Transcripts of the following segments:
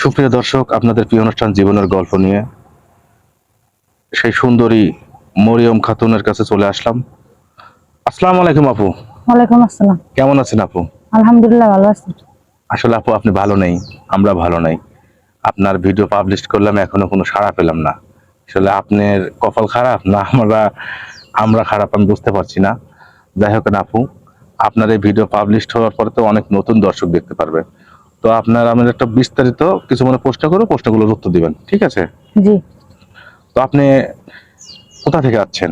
সুপ্রিয় দর্শক আপনাদের প্রিয় অনুষ্ঠান জীবনের গল্প নিয়ে সেই সুন্দরী মরিয়ম খাতুনের কাছে চলে আসলাম। আসসালামু আলাইকুম আপু। ওয়ালাইকুম আসসালাম। কেমন আছেন আপু? আলহামদুলিল্লাহ ভালো আছি। আসলে আপু আপনি ভালো নেই আমরা ভালো নেই। আপনার ভিডিও পাবলিশ করলাম এখনও কোনো সাড়া পেলাম না। আসলে আপনার কপাল খারাপ না আমরা আমরা খারাপ আমি বুঝতে পারছি না। যাই হোক না আপু আপনার এই ভিডিও পাবলিশ হওয়ার পরে তো অনেক নতুন দর্শক দেখতে পারবে। তো আপনার আমি একটা বিস্তারিত কিছু মানে প্রশ্ন করব প্রশ্নগুলোর উত্তর দিবেন ঠিক আছে? জি। তো আপনি কোথা থেকে আসছেন?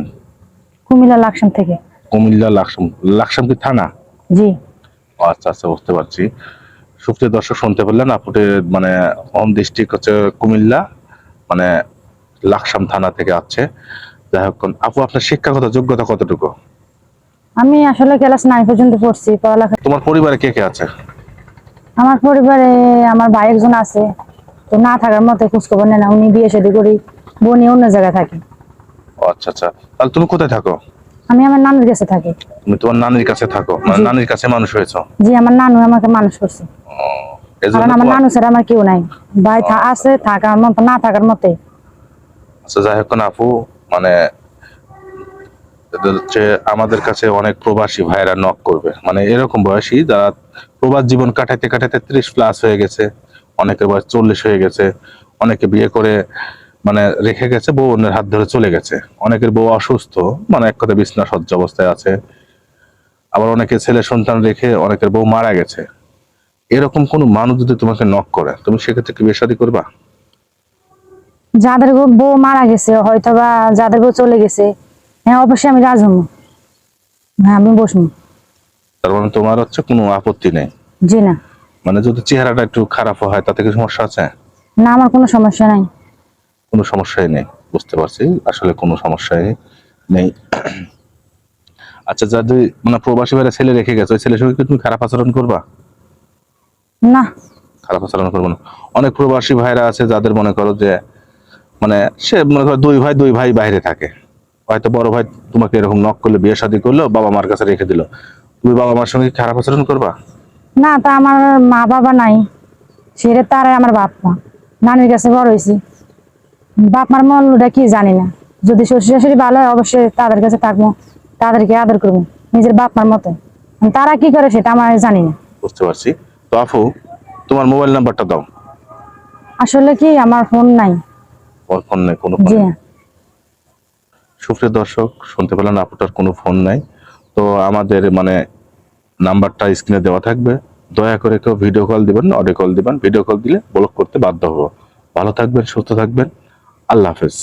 কুমিল্লা লাকসাম থেকে। কুমিল্লা লাকসাম লাকসাম কি থানা? জি। আচ্ছা আচ্ছা বুঝতে পারছি। সুপ্রিয় দর্শক শুনতে পারলেন আপুটের মানে হোম ডিস্ট্রিক্ট হচ্ছে কুমিল্লা মানে লাকসাম থানা থেকে আসছে। যাই হোক আপু আপনার শিক্ষাগত যোগ্যতা কতটুকু? আমি আসলে ক্লাস নাইন পর্যন্ত পড়ছি পড়ালেখা তোমার পরিবারে কে কে আছে? আমার পরিবারে আমার ভাই একজন আছে তো না থাকার মতো খোঁজখবর নেয় না উনি বিয়ে শাদী করি বোনই অন্য জায়গায় থাকে। আচ্ছা আচ্ছা। তাহলে তুমি কোথায় থাকো? আমি আমার নানুর কাছে থাকি। তুমি তোমার নানির কাছে থাকো? মানে। নানির কাছে মানুষ হয়েছো? জি আমার নানু আমাকে মানুষ করছে। কারণ আমার নানু ছাড়া আমার কেউ নাই। ভাই আছে থাকার মতো না থাকার মতে। আচ্ছা যাই হোক না আপু মানে হচ্ছে আমাদের কাছে অনেক প্রবাসী ভাইরা নক করবে। মানে এরকম বয়সী যারা প্রবাস জীবন কাটাইতে কাটাইতে ত্রিশ প্লাস হয়ে গেছে অনেকের বয়স চল্লিশ হয়ে গেছে, অনেকে বিয়ে করে মানে রেখে গেছে, বউ অন্যের হাত ধরে চলে গেছে। অনেকের বউ অসুস্থ মানে এক কথা বিছনা সজ্জা অবস্থায় আছে। আবার অনেকে ছেলে সন্তান রেখে অনেকের বউ মারা গেছে। এরকম কোনো মানুষ যদি তোমাকে নক করে, তুমি সেক্ষেত্রে কি বেশাদি করবা? যাদের বউ মারা গেছে হয়তো বা যাদের বউ চলে গেছে হ্যাঁ অবশ্যই আমি রাজ হব। হ্যাঁ আমি বসবো। তার মানে তোমার হচ্ছে কোনো আপত্তি নেই? জি না। মানে যদি চেহারাটা একটু খারাপ হয় তাতে কি সমস্যা আছে? না আমার কোনো সমস্যা নাই। কোনো সমস্যাই নেই বুঝতে পারছি। আসলে কোনো সমস্যাই নেই। আচ্ছা যদি মানে প্রবাসী ভাইরা ছেলে রেখে গেছে ওই ছেলের সঙ্গে কি তুমি খারাপ আচরণ করবা? না। খারাপ আচরণ করব না। অনেক প্রবাসী ভাইরা আছে যাদের মনে করো যে মানে সে মনে করো দুই ভাই দুই ভাই বাইরে থাকে। হয়তো বড় ভাই তোমাকে এরকম নক করল বিয়ে শাদী করল বাবা মার কাছে রেখে দিল। তুমি বাবা মার সঙ্গে খারাপ আচরণ করবা? না তা আমার মা বাবা নাই সেটা তারাই আমার বাপ মা। নানির কাছে বড় হয়েছি। বাপ মার মূল্যটা কি জানি না। যদি শ্বশুর শাশুড়ি ভালো হয় অবশ্যই তাদের কাছে থাকব। তাদেরকে আদর করব নিজের বাপ মার মতো তারা কি করে সেটা আমার জানি না। বুঝতে পারছি। তো আফু তোমার মোবাইল নাম্বারটা দাও। আসলে কি আমার ফোন নাই? ফোন নেই কোনো ফোন। না সুপ্রিয় দর্শক, শুনতে পেলেন আপুটার কোনো ফোন নাই। তো আমাদের মানে নাম্বারটা স্ক্রিনে দেওয়া থাকবে। দয়া করে কেউ ভিডিও কল দিবেন অডিও কল দিবেন। ভিডিও কল দিলে ব্লক করতে বাধ্য হব। ভালো থাকবেন, সুস্থ থাকবেন। আল্লাহ হাফেজ।